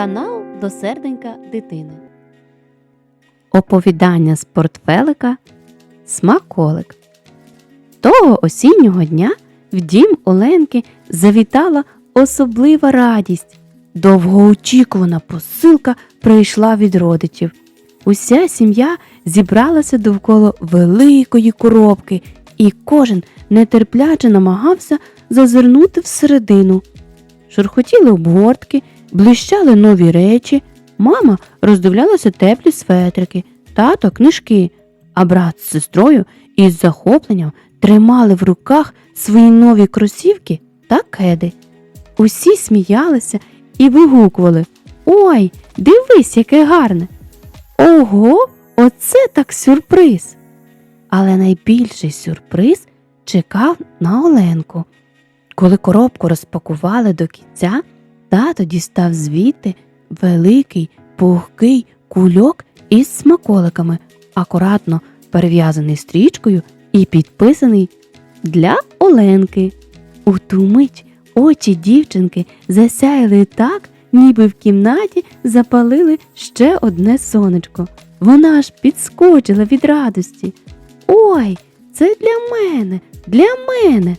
Канал до серденька дитини. Оповідання з портфелика Смаколик. Того осіннього дня в дім Оленки завітала особлива радість. Довгоочікувана посилка прийшла від родичів. Уся сім'я зібралася довкола великої коробки, і кожен нетерпляче намагався зазирнути всередину. Шурхотіли обгортки, блищали нові речі, мама роздивлялася теплі светрики, тато книжки, а брат з сестрою із захопленням тримали в руках свої нові кросівки та кеди. Усі сміялися і вигукували Ой, дивись, яке гарне! Ого, оце так сюрприз! Але найбільший сюрприз чекав на Оленку. Коли коробку розпакували до кінця, тато дістав звідти великий пухкий кульок із смаколиками, акуратно перев'язаний стрічкою і підписаний для Оленки. У ту мить очі дівчинки засяяли так, ніби в кімнаті запалили ще одне сонечко. Вона аж підскочила від радості. Ой, це для мене, для мене.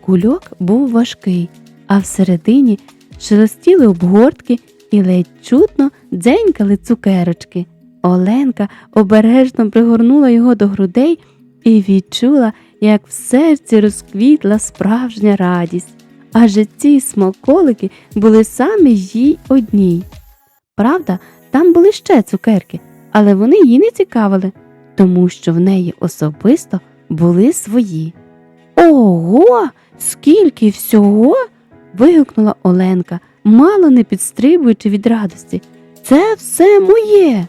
Кульок був важкий, а всередині шелестіли обгортки і ледь чутно дзенькали цукерочки. Оленка обережно пригорнула його до грудей і відчула, як в серці розквітла справжня радість. Адже ці смаколики були саме їй одній. Правда, там були ще цукерки, але вони її не цікавили, тому що в неї особисто були свої. Ого, скільки всього. Вигукнула Оленка, мало не підстрибуючи від радості. Це все моє.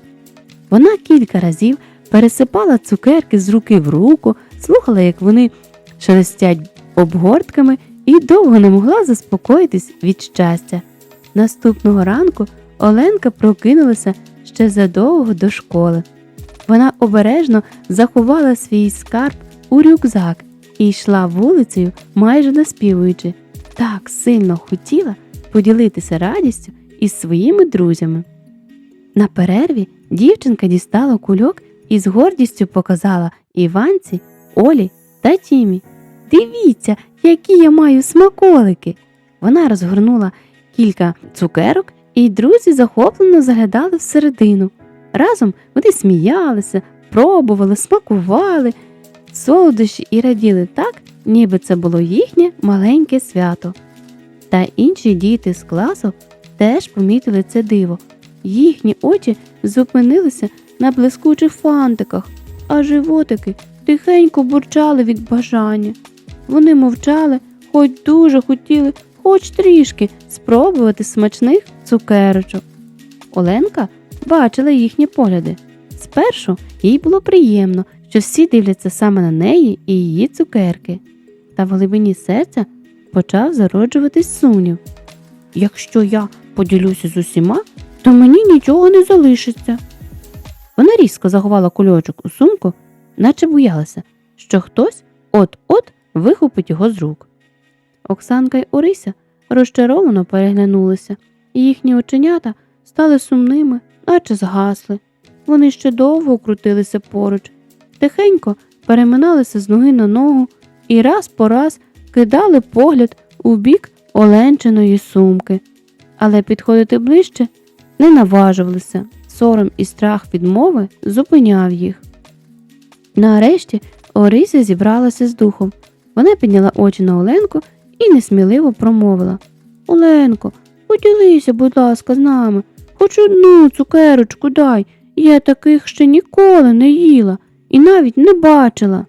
Вона кілька разів пересипала цукерки з руки в руку, слухала, як вони шелестять обгортками, і довго не могла заспокоїтись від щастя. Наступного ранку Оленка прокинулася ще задовго до школи. Вона обережно заховала свій скарб у рюкзак і йшла вулицею, майже наспівуючи. Так сильно хотіла поділитися радістю із своїми друзями. На перерві дівчинка дістала кульок і з гордістю показала Іванці, Олі та Тімі. Дивіться, які я маю смаколики. Вона розгорнула кілька цукерок, і друзі захоплено заглядали всередину. Разом вони сміялися, пробували, смакували, солодощі і раділи так, ніби це було їхнє маленьке свято. Та інші діти з класу теж помітили це диво. Їхні очі зупинилися на блискучих фантиках, а животики тихенько бурчали від бажання. Вони мовчали, хоч дуже хотіли, хоч трішки спробувати смачних цукерочок. Оленка бачила їхні погляди. Спершу їй було приємно, що всі дивляться саме на неї і її цукерки. Та в глибині серця почав зароджуватись сумнів. Якщо я поділюся з усіма, то мені нічого не залишиться. Вона різко заховала кульочок у сумку, наче боялася, що хтось от-от вихопить його з рук. Оксанка й Орися розчаровано переглянулися, і їхні оченята стали сумними, наче згасли. Вони ще довго крутилися поруч, тихенько переминалися з ноги на ногу і раз по раз кидали погляд у бік Оленчиної сумки, але підходити ближче не наважувалися. Сором і страх відмови зупиняв їх. Нарешті Орися зібралася з духом. Вона підняла очі на Оленку і несміливо промовила Оленко, поділися, будь ласка, з нами. Хоч одну цукерочку дай. Я таких ще ніколи не їла і навіть не бачила.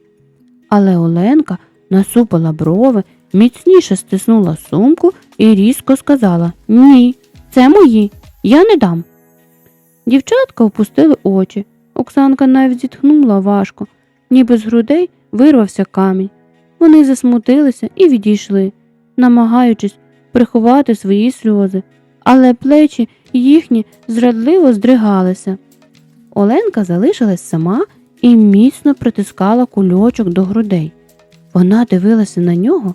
Але Оленка насупила брови, міцніше стиснула сумку і різко сказала Ні, це мої, я не дам. Дівчатка опустили очі. Оксанка навіть зітхнула важко, ніби з грудей вирвався камінь. Вони засмутилися і відійшли, намагаючись приховати свої сльози, але плечі їхні зрадливо здригалися. Оленка залишилась сама і міцно притискала кульочок до грудей. Вона дивилася на нього,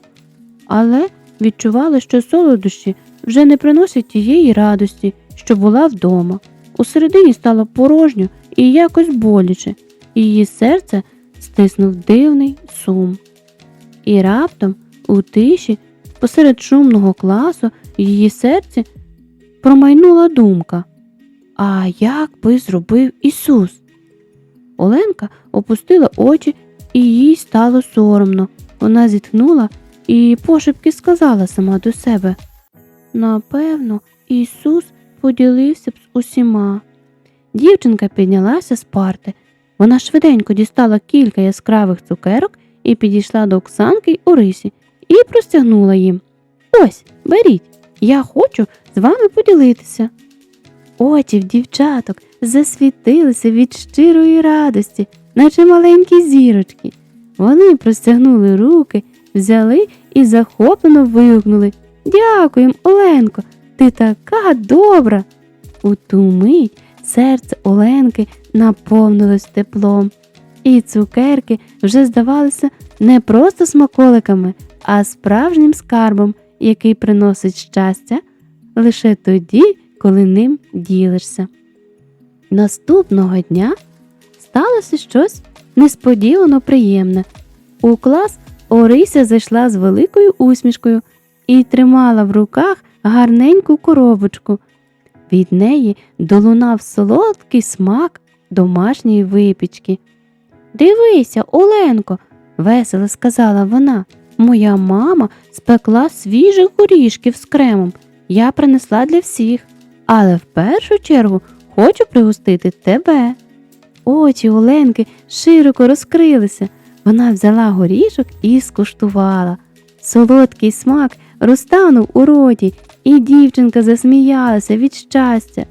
але відчувала, що солодощі вже не приносять тієї радості, що була вдома. Усередині стало порожньо і якось боляче, її серце стиснув дивний сум. І раптом, у тиші, посеред шумного класу, її серці промайнула думка. А як би зробив Ісус? Оленка опустила очі, і їй стало соромно. Вона зітхнула і пошепки сказала сама до себе. Напевно, Ісус поділився б з усіма. Дівчинка піднялася з парти. Вона швиденько дістала кілька яскравих цукерок і підійшла до Оксанки й Орисі і простягнула їм. Ось, беріть, я хочу з вами поділитися. Очі в дівчаток засвітилися від щирої радості, наче маленькі зірочки. Вони простягнули руки, взяли і захоплено вигукнули Дякуєм, Оленко, ти така добра. У ту мить серце Оленки наповнилось теплом, і цукерки вже здавалися не просто смаколиками, а справжнім скарбом, який приносить щастя лише тоді, коли ним ділишся. Наступного дня сталося щось несподівано приємне. У клас Орися зайшла з великою усмішкою і тримала в руках гарненьку коробочку. Від неї долунав солодкий смак домашньої випічки. Дивися, Оленко, весело сказала вона. Моя мама спекла свіжих горішків з кремом. Я принесла для всіх, але в першу чергу хочу пригостити тебе. Очі Оленки широко розкрилися. Вона взяла горішок і скуштувала. Солодкий смак розтанув у роті, і дівчинка засміялася від щастя.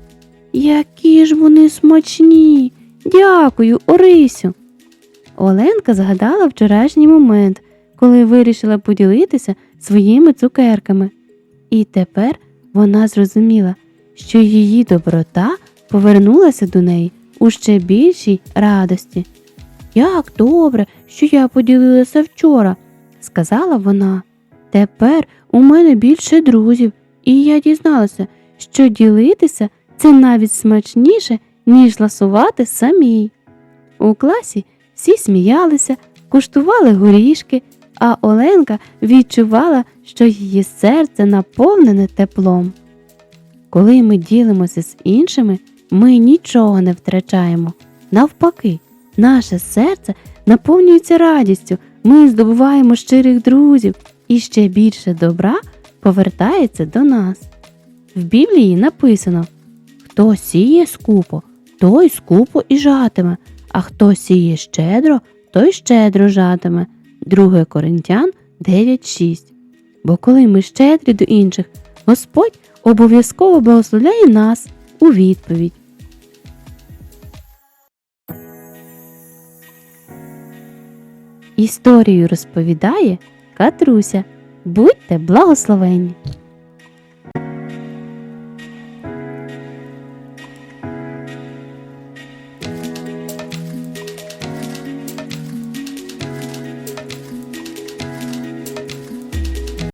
Які ж вони смачні! Дякую, Орисю. Оленка згадала вчорашній момент, коли вирішила поділитися своїми цукерками. І тепер вона зрозуміла, що її доброта повернулася до неї у ще більшій радості. Як добре, що я поділилася вчора, сказала вона. Тепер у мене більше друзів, і я дізналася, що ділитися це навіть смачніше, ніж ласувати самій. У класі всі сміялися, куштували горішки, а Оленка відчувала, що її серце наповнене теплом. Коли ми ділимося з іншими, ми нічого не втрачаємо. Навпаки, наше серце наповнюється радістю, ми здобуваємо щирих друзів, і ще більше добра повертається до нас. В Біблії написано Хто сіє скупо, той скупо і жатиме, а хто сіє щедро, той щедро жатиме. 2 Коринтян 9.6. Бо коли ми щедрі до інших, Господь обов'язково благословляє нас у відповідь. Історію розповідає Катруся. Будьте благословенні!